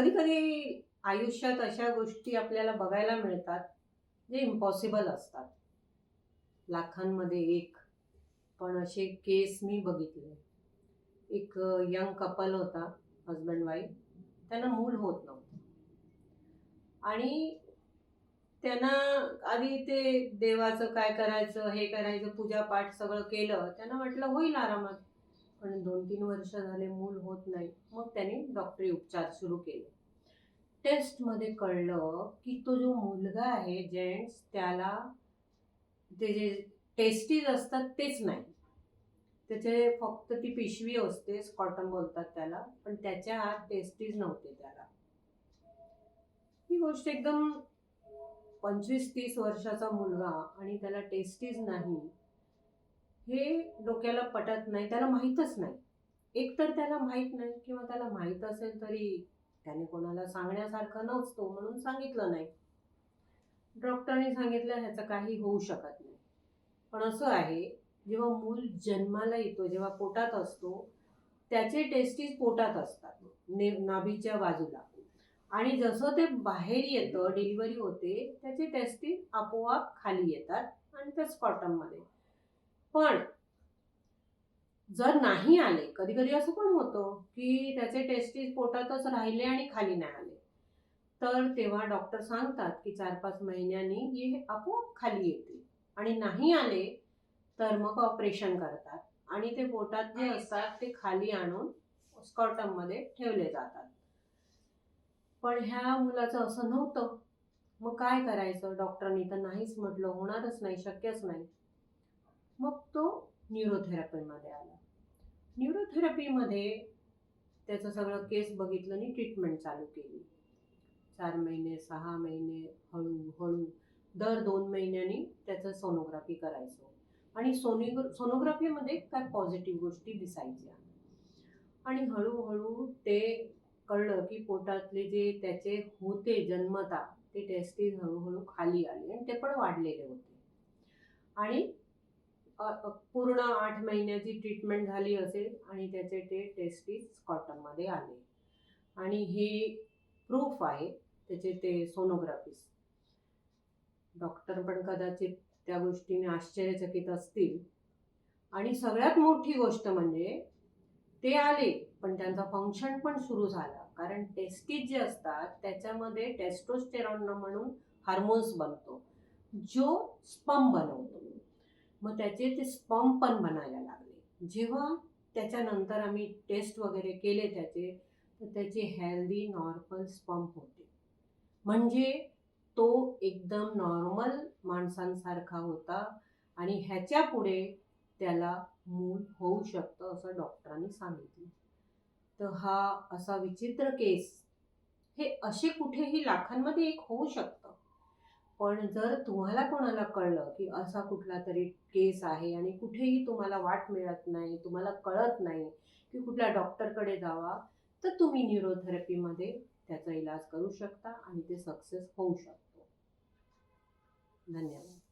कधी कधी आयुष्यात अशा गोष्टी आपल्याला बघायला मिळतात जे इम्पॉसिबल असतात. लाखांमध्ये एक पण असे केस मी बघितले. एक यंग कपल होता हजबंड वाईफ त्यांना मूल होत नव्हतं. आणि त्यांना आधी ते देवाचं काय करायचं हे करायचं पूजापाठ सगळं केलं त्यांना वाटलं होईल आरामात. पण दोन तीन वर्ष झाले मूल होत नाही. त्यांनी डॉक्टरी उपचार सुरू केले. टेस्टमध्ये कळलं की तो जो मुलगा आहे जेंट्स त्याला ते जे टेस्टीज असतात तेच नाही. त्याचे फक्त ती पिशवी असते कॉटन बोलतात त्याला पण त्याच्या आत टेस्टीज नव्हते त्याला. ही गोष्ट एकदम पंचवीस तीस वर्षाचा मुलगा आणि त्याला टेस्टीज नाही हे डोक्याला पटत नाही त्याला माहीतच नाही. एक तर त्याला माहीत नाही किंवा त्याला माहीत असेल तरी त्याने कोणाला सांगण्यासारखं नसतो म्हणून सांगितलं नाही. डॉक्टरने सांगितलं ह्याचं काही होऊ शकत नाही. पण असं आहे जेव्हा मूल जन्माला येतो जेव्हा पोटात असतो त्याचे टेस्टीज पोटात असतात ने नाभीच्या बाजूला. आणि जसं ते बाहेर येतं डिलिव्हरी होते त्याचे टेस्टीज आपोआप खाली येतात आणि त्या स्कॉटममध्ये पण जर नाही आले कधी कधी असं पण होतं की त्याचे टेस्टीज पोटातच राहिले आणि खाली नाही आले. तर तेव्हा डॉक्टर सांगतात की चार पाच महिन्यांनी हे आपोआप खाली येते आणि नाही आले तर मग ऑपरेशन करतात. आणि ते पोटात जे असतात ते खाली आणून स्कॉटममध्ये ठेवले जातात. पण ह्या मुलाचं असं नव्हतं. मग काय करायचं? डॉक्टरांनी तर नाहीच म्हटलं होणारच नाही शक्यच नाही. मग तो न्यूरोथेरपीमध्ये आला. न्यूरोथेरपीमध्ये त्याचं सगळं केस बघितलं आणि ट्रीटमेंट चालू केली. चार महिने सहा महिने हळूहळू दर दोन महिन्यांनी त्याचं सोनोग्राफी करायचो. आणि सोनी सोनोग्राफीमध्ये काय पॉझिटिव्ह गोष्टी दिसायच्या. आणि हळूहळू ते कळलं की पोटातले जे त्याचे होते जन्मता ते टेस्टीज हळूहळू खाली आले आणि ते पण वाढलेले होते. आणि पूर्ण आठ महिन्याची ट्रीटमेंट झाली असेल आणि त्याचे ते टेस्टीज कॉटनमध्ये आले. आणि हे प्रूफ आहे त्याचे ते सोनोग्राफीस डॉक्टर पण कदाचित त्या गोष्टीने आश्चर्यचकित असतील. आणि सगळ्यात मोठी गोष्ट म्हणजे ते आले पण त्यांचा फंक्शन पण सुरू झाला. कारण टेस्टीज जे असतात त्याच्यामध्ये टेस्टोस्टेरॉन म्हणून हार्मोन्स बनतो. जो स्पम बनवतो. मग त्याचे ते स्पम पण बनायला लागले. जेव्हा त्याच्यानंतर आम्ही टेस्ट वगैरे केले त्याचे तर त्याचे हेल्दी नॉर्मल स्पम होते. म्हणजे तो एकदम नॉर्मल माणसांसारखा होता आणि ह्याच्या पुढे त्याला मूल होऊ शकतं असं डॉक्टरांनी सांगितलं. तर हा असा विचित्र केस हे असे कुठेही लाखांमध्ये एक होऊ शकतं. पण जर तुम्हाला कोणाला कळलं की असा कुठला तरी केस आहे आणि कुठेही तुम्हाला वाट मिळत नाही तुम्हाला कळत नाही की कुठल्या डॉक्टरकडे जावा तर तुम्ही न्यूरोथेरपीमध्ये त्याचा इलाज करू शकता आणि ते सक्सेस होऊ शकतो. धन्यवाद.